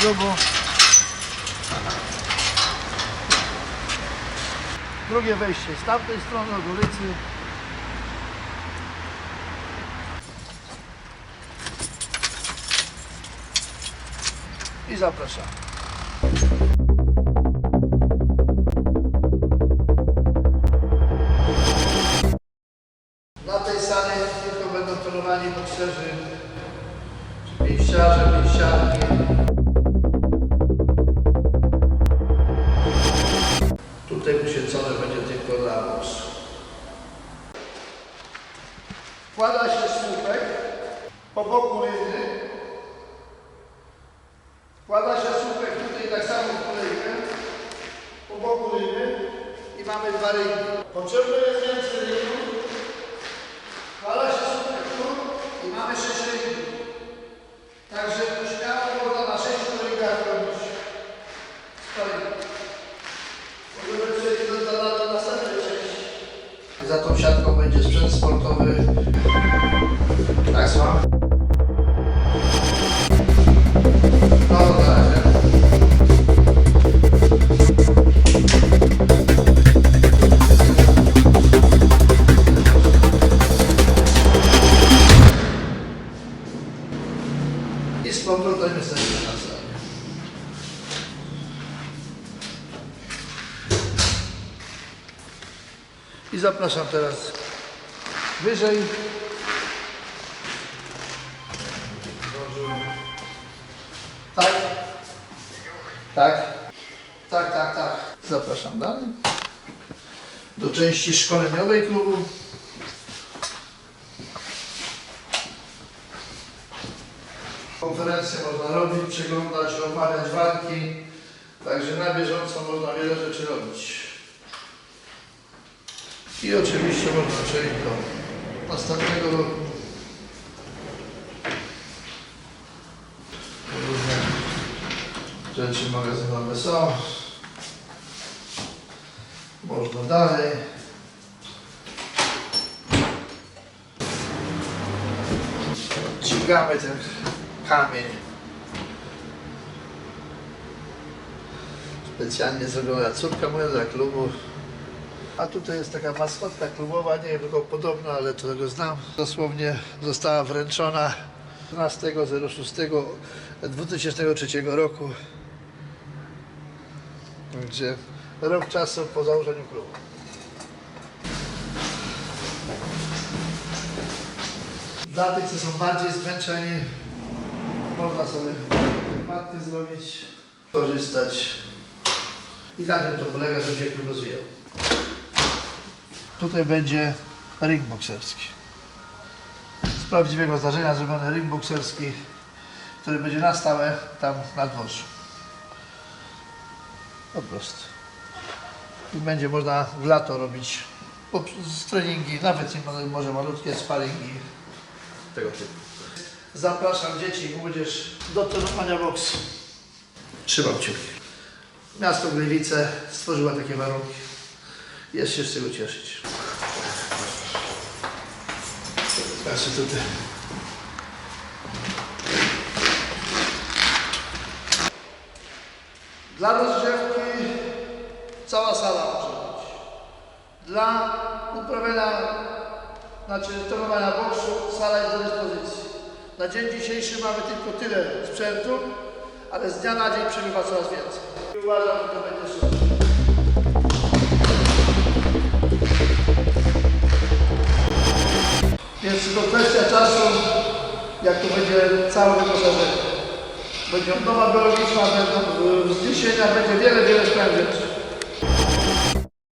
klubu. Drugie wejście z tamtej strony od ulicy. I zapraszam. Na tej sali tylko będą trenowani bokserzy, czy pięściarze, pięściarki. Wkłada się słupek po boku ryny. Wkłada się słupek tutaj tak samo kolejkę po boku ryny i mamy dwa rynki. Potrzebne jest więcej rynków. Wkłada się słupek tu i mamy sześć rynków. Także śmiało można na sześciu rynkach robić sparingi. Możemy przejść do, do, do następnej części. Za tą siatką będzie sprzęt sportowy. Tak, słucham? No, na razie. I z powrotem jesteśmy na sali. I zapraszam teraz wyżej. Tak? Tak? Tak, tak, tak. Zapraszam dalej. Do części szkoleniowej klubu. Konferencje można robić, przeglądać, omawiać walki. Także na bieżąco można wiele rzeczy robić. I oczywiście można przejść do następnego roku. Różne rzeczy magazynowe są. Można dalej. Dźwigamy ten kamień. Specjalnie zrobiona córka moja dla klubu. A tutaj jest taka maskotka klubowa, nie wiem kogo podobna, ale tego znam. Dosłownie została wręczona 12.06.2003 roku. Gdzie rok czasu po założeniu klubu. Dla tych, co są bardziej zmęczeni, można sobie matki zrobić, korzystać. I na tym to polega, żeby się klub rozwijał. Tutaj będzie ring bokserski. Z prawdziwego zdarzenia zrobiony ring bokserski, który będzie na stałe tam na dworzu. Po prostu. I będzie można w lato robić treningi, nawet może malutkie sparingi tego typu. Zapraszam dzieci i młodzież do trenowania boksu. Trzymam kciuki. Miasto Gliwice stworzyło takie warunki. Jest się z czego cieszyć. Patrzcie tutaj. Dla rozgrzewki cała sala może być. Dla uprawiania, znaczy trenowania boksu sala jest do dyspozycji. Na dzień dzisiejszy mamy tylko tyle sprzętu, ale z dnia na dzień przybywa coraz więcej. Uważam, że to będzie super. To kwestia czasu, jak to będzie całe wyposażenie. Będzie nowa biologiczna, będą wzniesienia, będzie wiele, wiele spraw.